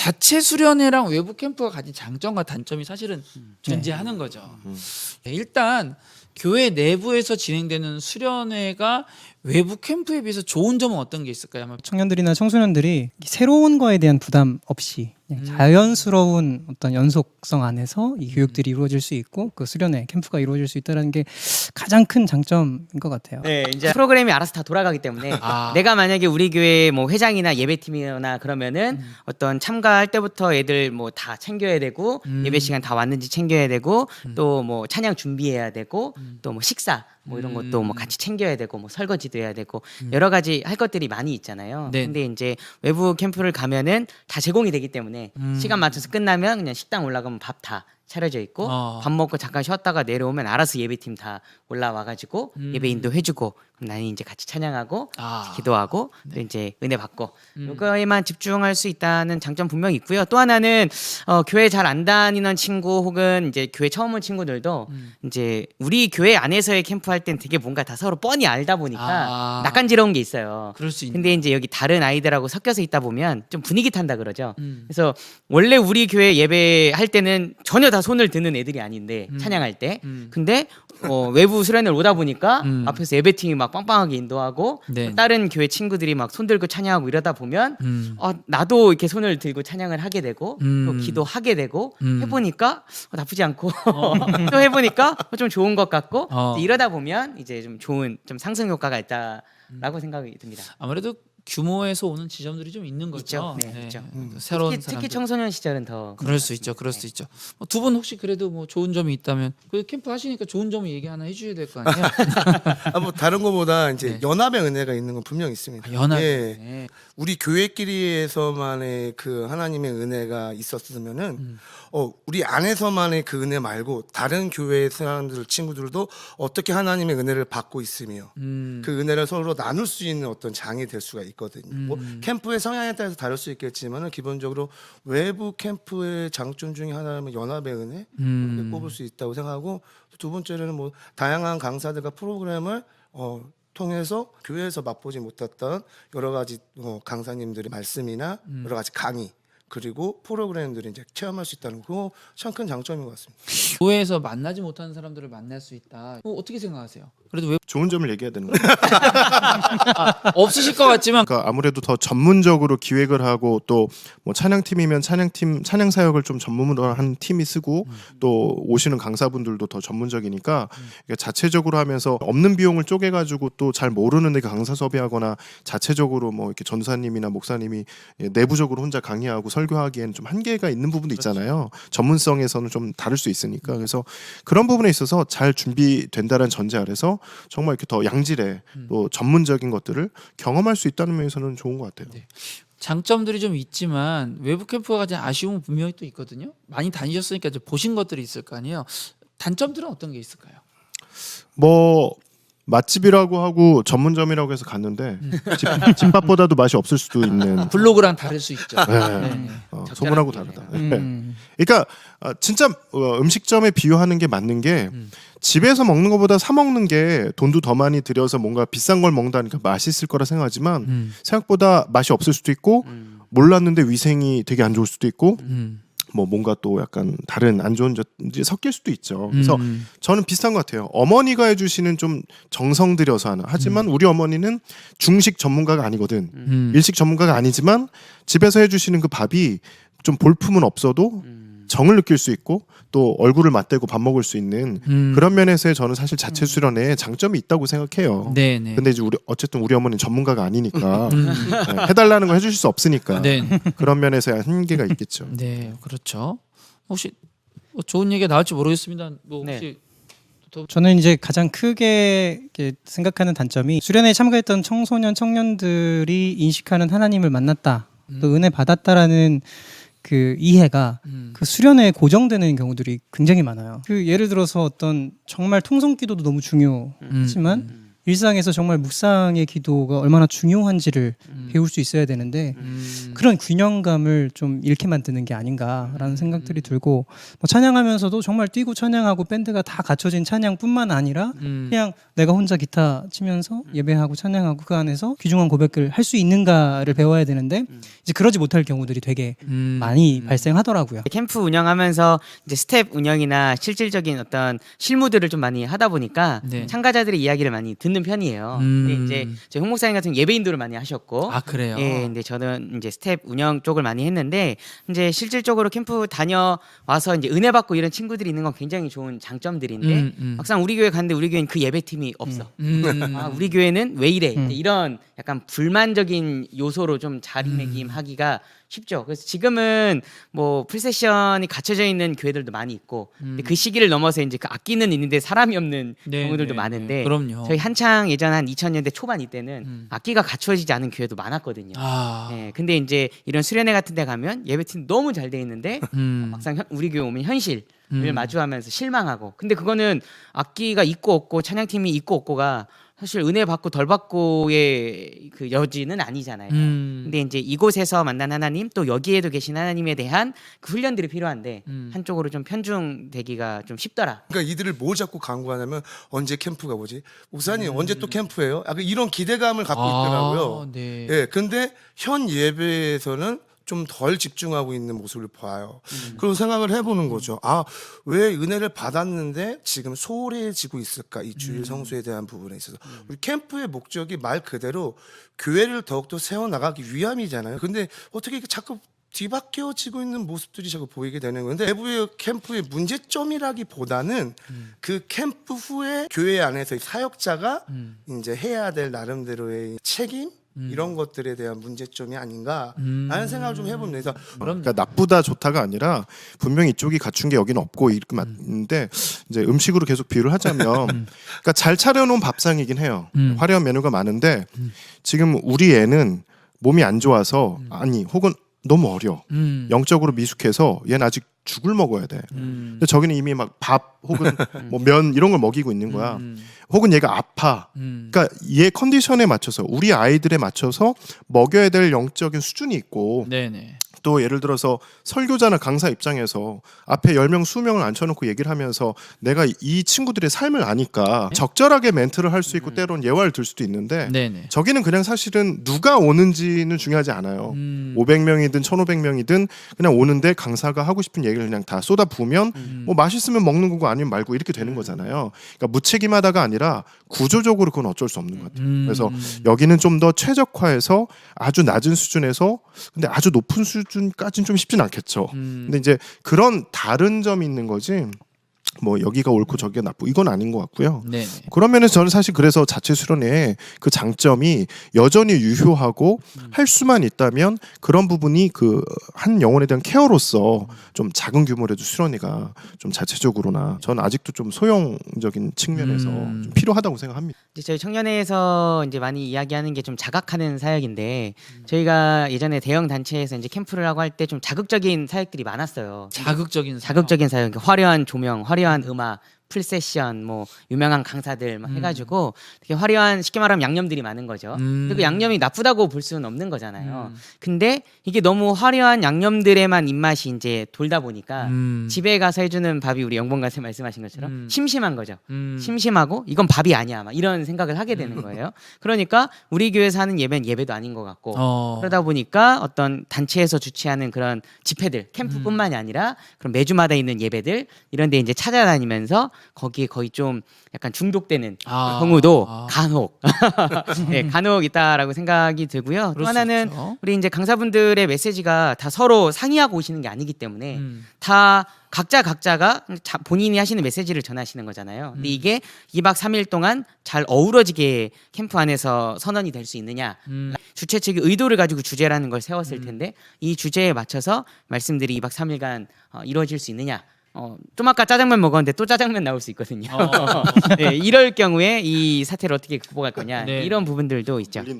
자체 수련회랑 외부 캠프가 가진 장점과 단점이 사실은 존재하는 거죠. 네, 일단 교회 내부에서 진행되는 수련회가 외부 캠프에 비해서 좋은 점은 어떤 게 있을까요? 아마 청년들이나 청소년들이 새로운 거에 대한 부담 없이 그냥 자연스러운 어떤 연속성 안에서 이 교육들이 이루어질 수 있고 그 수련회 캠프가 이루어질 수 있다는 게 가장 큰 장점인 것 같아요. 네, 이제 프로그램이 알아서 다 돌아가기 때문에 아. 내가 만약에 우리 교회 뭐 회장이나 예배팀이나 그러면은 음. 어떤 참가할 때부터 애들 뭐 다 챙겨야 되고 음. 예배 시간 다 왔는지 챙겨야 되고 또뭐 찬양 준비해야 되고 음. 또뭐 식사 뭐 이런 것도 뭐 같이 챙겨야 되고 뭐 설거지 도 해야 되고 여러 가지 할 것들이 많이 있잖아요. 음. 네. 근데 이제 외부 캠프를 가면은 다 제공이 되기 때문에 음. 시간 맞춰서 끝나면 그냥 식당 올라가면 밥 다 차려져 있고 어. 밥 먹고 잠깐 쉬었다가 내려오면 알아서 예배팀 다 올라와 가지고 음. 예배 인도 해주고 그럼 나는 이제 같이 찬양하고 아. 기도하고 또 이제 은혜 받고 음. 이거에만 집중할 수 있다는 장점 분명히 있고요. 또 하나는 어, 교회 잘 안 다니는 친구 혹은 이제 교회 처음 온 친구들도 음. 이제 우리 교회 안에서의 캠프 할 땐 되게 뭔가 다 서로 뻔히 알다 보니까 아. 낯간지러운 게 있어요. 그럴 수. 근데 이제 여기 다른 아이들하고 섞여서 있다 보면 좀 분위기 탄다 그러죠. 음. 그래서 원래 우리 교회 예배할 때는 전혀 다 손을 드는 애들이 아닌데 음. 찬양할 때 음. 근데 어, 외부 수련을 오다 보니까 음. 앞에서 예배팀이 막 빵빵하게 인도하고 네. 또 다른 교회 친구들이 막 손 들고 찬양하고 이러다 보면 음. 어, 나도 이렇게 손을 들고 찬양을 하게 되고 음. 또 기도하게 되고 음. 해보니까 어, 나쁘지 않고 또 해보니까 좀 좋은 것 같고 어. 이러다 보면 이제 좀 좋은 좀 상승 효과가 있다라고 생각이 듭니다. 아무래도 규모에서 오는 지점들이 좀 있는 거죠. 있죠. 네, 있죠. 새로운 특히, 특히 사람들. 청소년 시절은 더 그럴 수 있죠. 그럴 수 있죠. 뭐두분 혹시 그래도 뭐 좋은 점이 있다면 그 캠프 하시니까 좋은 점을 얘기 하나 해주셔야 될 거 아니에요? 아, 뭐 다른 거보다 이제 네. 연합의 은혜가 있는 건 분명 있습니다. 아, 연합. 예. 네. 우리 교회끼리에서만의 그 하나님의 은혜가 있었으면은 음. 어 우리 안에서만의 그 은혜 말고 다른 교회 사람들 친구들도 어떻게 하나님의 은혜를 받고 있으며 음. 그 은혜를 서로 나눌 수 있는 어떤 장이 될 수가 있 거든요. 뭐 음. 캠프의 성향에 따라서 다를 수 있겠지만은 기본적으로 외부 캠프의 장점 중에 하나는 연합의 은혜 음. 이렇게 꼽을 수 있다고 생각하고 두 번째는 뭐 다양한 강사들과 프로그램을 어, 통해서 교회에서 맛보지 못했던 여러 가지 어, 강사님들의 말씀이나 음. 여러 가지 강의 그리고 프로그램들을 이제 체험할 수 있다는 거참큰 장점인 것 같습니다. 교회에서 만나지 못하는 사람들을 만날 수 있다. 뭐 어떻게 생각하세요? 그래도 왜 좋은 점을 얘기해야 되는 거예요. 없으실 것 같지만 그러니까 아무래도 더 전문적으로 기획을 하고 또 뭐 찬양팀이면 찬양팀 찬양 사역을 좀 전문으로 한 팀이 쓰고 또 오시는 강사분들도 더 전문적이니까 이게 자체적으로 하면서 없는 비용을 쪼개 가지고 또 잘 모르는 데 강사 섭외하거나 자체적으로 뭐 이렇게 전사님이나 목사님이 예, 내부적으로 혼자 강의하고 설교하기에는 좀 한계가 있는 부분도 있잖아요. 전문성에서는 좀 다를 수 있으니까 그래서 그런 부분에 있어서 잘 준비된다는 전제 아래서 정말 이렇게 더 양질의 또 전문적인 것들을 경험할 수 있다는 면에서는 좋은 것 같아요. 장점들이 좀 있지만 외부 캠프가 가진 아쉬움은 분명히 또 있거든요. 많이 다니셨으니까 이제 보신 것들이 있을 거 아니에요. 단점들은 어떤 게 있을까요? 뭐 맛집이라고 하고 전문점이라고 해서 갔는데 집, 집밥보다도 맛이 없을 수도 있는 블로그랑 다를 수 있죠. 네. 네. 어, 소문하고. 다르다. 네. 음. 그러니까 어, 진짜 어, 음식점에 비유하는 게 맞는 게 음. 집에서 먹는 것보다 사 먹는 게 돈도 더 많이 들여서 뭔가 비싼 걸 먹는다니까 맛있을 거라 생각하지만 음. 생각보다 맛이 없을 수도 있고 음. 몰랐는데 위생이 되게 안 좋을 수도 있고 음. 뭐 뭔가 또 약간 다른 안 좋은 점이 섞일 수도 있죠. 그래서 음. 저는 비슷한 것 같아요. 어머니가 해주시는 좀 정성 들여서 하는. 하지만 우리 어머니는 중식 전문가가 아니거든. 음. 일식 전문가가 아니지만 집에서 해주시는 그 밥이 좀 볼품은 없어도 음. 정을 느낄 수 있고 또 얼굴을 맞대고 밥 먹을 수 있는 음. 그런 면에서 저는 사실 자체 수련에 장점이 있다고 생각해요. 네 네. 근데 이제 우리 어쨌든 우리 어머니는 전문가가 아니니까 음. 네, 해달라는 거 해주실 수 없으니까 네. 그런 면에서 한계가 있겠죠. 네, 그렇죠. 혹시 뭐 좋은 얘기가 나올지 모르겠습니다. 뭐 네. 혹시 더 저는 이제 가장 크게 이렇게 생각하는 단점이 수련회에 참가했던 청소년 청년들이 인식하는 하나님을 만났다, 또 은혜 받았다라는 그 이해가 음. 그 수련회에 고정되는 경우들이 굉장히 많아요. 그 예를 들어서 어떤 정말 통성 기도도 너무 중요하지만 음. 일상에서 정말 묵상의 기도가 얼마나 중요한지를 음. 배울 수 있어야 되는데 음. 그런 균형감을 좀 잃게 만드는 게 아닌가라는 생각들이 들고 뭐 찬양하면서도 정말 뛰고 찬양하고 밴드가 다 갖춰진 찬양뿐만 아니라 음. 그냥 내가 혼자 기타 치면서 예배하고 찬양하고 그 안에서 귀중한 고백을 할 수 있는가를 배워야 되는데 이제 그러지 못할 경우들이 되게 음. 많이 발생하더라고요. 캠프 운영하면서 이제 스텝 운영이나 실질적인 어떤 실무들을 좀 많이 하다 보니까 네. 참가자들의 이야기를 많이 듣는 편이에요. 음. 근데 이제 저희 홍 목사님 같은 예배 인도를 많이 하셨고 아 그래요. 예, 근데 저는 이제 스텝 운영 쪽을 많이 했는데 이제 실질적으로 캠프 다녀와서 이제 은혜 받고 이런 친구들이 있는 건 굉장히 좋은 장점들인데 음, 음. 막상 우리 교회 갔는데 우리 교회는 그 예배팀이 없어. 음. 아, 우리 교회는 왜 이래? 음. 이런 약간 불만적인 요소로 좀 자리매김하기가 쉽죠. 그래서 지금은 뭐 풀세션이 갖춰져 있는 교회들도 많이 있고 근데 그 시기를 넘어서 이제 그 악기는 있는데 사람이 없는 네, 경우들도 네, 많은데 네. 그럼요. 저희 한창 예전 한 2000년대 초반 이때는 음. 악기가 갖춰지지 않은 교회도 많았거든요. 아. 예, 근데 이제 이런 수련회 같은 데 가면 예배팀 너무 잘 돼 있는데 음. 막상 현- 우리 교회 오면 현실 을 음. 마주하면서 실망하고 근데 그거는 악기가 있고 없고 찬양팀이 있고 없고가 사실 은혜 받고 덜 받고의 그 여지는 아니잖아요. 음. 근데 이제 이곳에서 만난 하나님 또 여기에도 계신 하나님에 대한 그 훈련들이 필요한데 음. 한쪽으로 좀 편중되기가 좀 쉽더라. 그러니까 이들을 뭘 자꾸 강구하냐면 언제 캠프가 뭐지? 목사님 음. 언제 또 캠프예요? 약간 이런 기대감을 갖고 있더라고요. 아, 네. 예, 근데 현 예배에서는 좀 덜 집중하고 있는 모습을 봐요. 그리고 생각을 해보는 거죠. 아, 왜 은혜를 받았는데 지금 소홀해지고 있을까? 이 주일 성수에 대한 부분에 있어서. 우리 캠프의 목적이 말 그대로 교회를 더욱더 세워나가기 위함이잖아요. 근데 어떻게 이렇게 자꾸 뒤바뀌어지고 있는 모습들이 자꾸 보이게 되는 건데 내부의 캠프의 문제점이라기보다는 그 캠프 후에 교회 안에서 이 사역자가 이제 해야 될 나름대로의 책임 이런 것들에 대한 문제점이 아닌가라는 생각을 좀 해봅니다. 그래서 그러니까 나쁘다 좋다가 아니라 분명 히 이쪽이 갖춘 게 여기는 없고 이렇게 맞는데 이제 음식으로 계속 비유를 하자면 그러니까 잘 차려놓은 밥상이긴 해요. 음. 화려한 메뉴가 많은데 지금 우리 애는 몸이 안 좋아서 아니 혹은 너무 어려 음. 영적으로 미숙해서 얘는 아직 죽을 먹어야 돼. 음. 근데 저기는 이미 막 밥 혹은 뭐 면 이런 걸 먹이고 있는 거야. 음. 혹은 얘가 아파. 음. 그러니까 얘 컨디션에 맞춰서 우리 아이들에 맞춰서 먹여야 될 영적인 수준이 있고 네네. 또 예를 들어서 설교자나 강사 입장에서 앞에 10명, 20명을 앉혀놓고 얘기를 하면서 내가 이 친구들의 삶을 아니까 적절하게 멘트를 할 수 있고 때론 예화를 들 수도 있는데 네네. 저기는 그냥 사실은 누가 오는지는 중요하지 않아요. 음. 500명이든 1500명이든 그냥 오는데 강사가 하고 싶은 얘기를 그냥 다 쏟아 부으면 음. 뭐 맛있으면 먹는 거고 아니면 말고 이렇게 되는 거잖아요. 그러니까 무책임하다가 아니라 구조적으로 그건 어쩔 수 없는 것 같아요. 음. 그래서 여기는 좀 더 최적화해서 아주 낮은 수준에서 근데 아주 높은 수준까지는 좀 쉽진 않겠죠. 음. 근데 이제 그런 다른 점이 있는 거지. 뭐 여기가 옳고 저기가 나쁘고 이건 아닌 것 같고요. 그런 면에서 저는 사실 그래서 자체 수련의 그 장점이 여전히 유효하고 할 수만 있다면 그런 부분이 그 한 영혼에 대한 케어로서 좀 작은 규모라도 수련회가 좀 자체적으로나 저는 아직도 좀 소형적인 측면에서 음. 좀 필요하다고 생각합니다. 이제 저희 청년회에서 이제 많이 이야기하는 게 좀 자각하는 사역인데 저희가 예전에 대형 단체에서 이제 캠프를 하고 할 때 좀 자극적인 사역들이 많았어요. 자극적인 사람. 자극적인 사역, 그러니까 화려한 조명, 화려한 음악, 풀세션, 뭐 유명한 강사들 막 해가지고 되게 화려한 쉽게 말하면 양념들이 많은 거죠. 음. 근데 그 양념이 나쁘다고 볼 수는 없는 거잖아요. 음. 근데 이게 너무 화려한 양념들에만 입맛이 이제 돌다 보니까 음. 집에 가서 해주는 밥이 우리 영봉가서 말씀하신 것처럼 음. 심심한 거죠. 음. 심심하고 이건 밥이 아니야 막 이런 생각을 하게 되는 거예요. 그러니까 우리 교회에서 하는 예배는 예배도 아닌 것 같고 어. 그러다 보니까 어떤 단체에서 주최하는 그런 집회들 캠프뿐만이 아니라 그런 매주마다 있는 예배들 이런 데 이제 찾아다니면서 거기에 거의 좀 약간 중독되는 아. 경우도 아. 간혹 네, 간혹 있다라고 생각이 들고요. 또 그럴 수 하나는 있죠. 우리 이제 강사분들의 메시지가 다 서로 상의하고 오시는 게 아니기 때문에 음. 다 각자 각자가 자- 본인이 하시는 메시지를 전하시는 거잖아요. 근데 이게 2박 3일 동안 잘 어우러지게 캠프 안에서 선언이 될 수 있느냐. 음. 주최 측이 의도를 가지고 주제라는 걸 세웠을 텐데 이 주제에 맞춰서 말씀들이 2박 3일간 어, 이루어질 수 있느냐. 어, 좀 아까 짜장면 먹었는데 또 짜장면 나올 수 있거든요. 어. 네, 이럴 경우에 이 사태를 어떻게 극복할 거냐. 네. 이런 부분들도 있죠.